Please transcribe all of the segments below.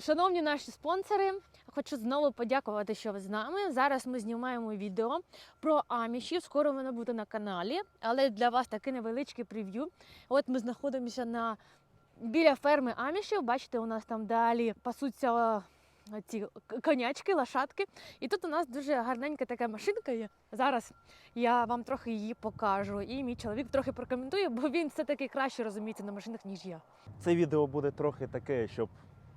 Шановні наші спонсори, хочу знову подякувати, що ви з нами. Зараз ми знімаємо відео про амішів. Скоро воно буде на каналі, але для вас таке невеличке прев'ю. От ми знаходимося на біля ферми амішів. Бачите, у нас там далі пасуться ці конячки, лошадки. І тут у нас дуже гарненька така машинка є. Зараз я вам трохи її покажу. І мій чоловік трохи прокоментує, бо він все-таки краще розуміється на машинах, ніж я. Це відео буде трохи таке, щоб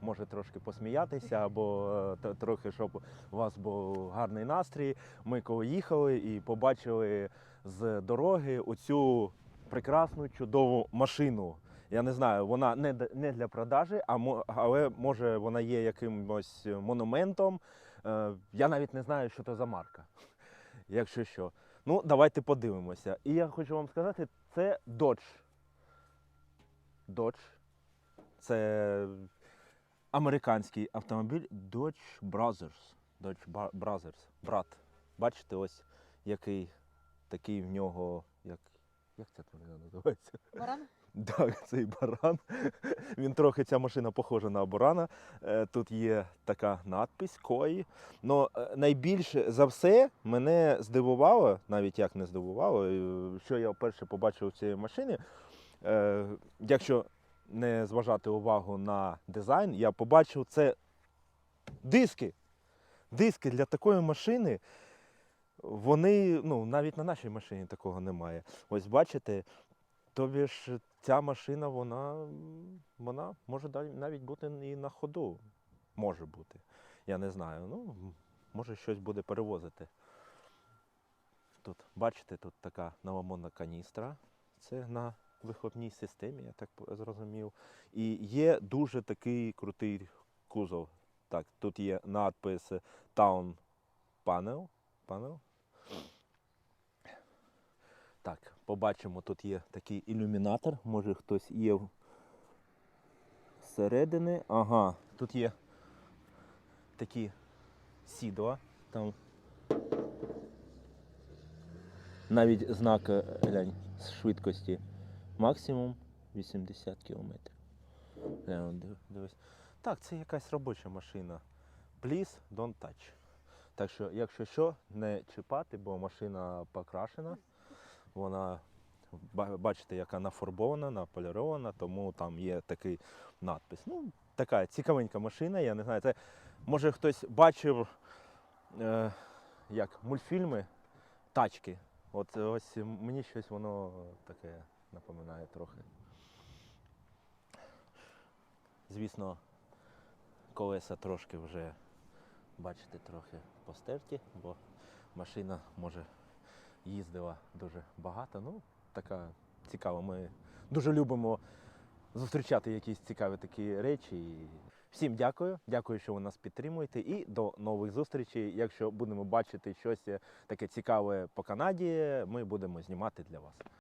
може трошки посміятися, або е, трохи, щоб у вас був гарний настрій. Ми коли їхали і побачили з дороги оцю прекрасну чудову машину. Я не знаю, вона не, не для продажі, а але може вона є якимось монументом. Е, Я навіть не знаю, що це за марка. Якщо що. Ну, давайте подивимося. І я хочу вам сказати, це Dodge. Dodge. Це американський автомобіль Dodge Brothers. Dodge Brothers. Брат. Бачите, ось який такий в нього. Як, як ця тварина називається? Баран? Так, цей баран. Він трохи ця машина похожа на барана. Е, Тут є така надпись Кої. Но е, найбільше за все мене здивувало, навіть як не здивувало, е, що я вперше побачив у цій машині. Якщо не зважати увагу на дизайн, я побачив це диски. Диски для такої машини. Вони, ну, навіть на нашій машині такого немає. Ось бачите, Тобі ж ця машина, вона, вона може навіть бути і на ходу. Може бути. Я не знаю. Ну, може щось буде перевозити. Тут, бачите, тут така новомодна каністра. Це на вихлопній системі, я так зрозумів. І є дуже такий крутий кузов. Так, тут є надпис Town Panel. Panel. Так, побачимо, тут є такий ілюмінатор. Може хтось є в- зсередини. Ага, тут є такі сідла. Там навіть знак е, глянь, швидкості. Максимум 80 км. Дивись. Так, це якась робоча машина. Please don't touch. Так що, якщо що, не чіпати, бо машина покрашена. Вона бачите, яка нафарбована, наполірована, тому там є такий надпис. Ну, така цікавенька машина, я не знаю. Це може хтось бачив е, як мультфільми тачки. От ось мені щось воно таке напоминає трохи. Звісно, колеса трошки вже, бачите, трохи постерті, бо машина може їздила дуже багато. Ну, така цікава. Ми дуже любимо зустрічати якісь цікаві такі речі. Всім дякую. Дякую, що ви нас підтримуєте. І до нових зустрічей. Якщо будемо бачити щось таке цікаве по Канаді, ми будемо знімати для вас.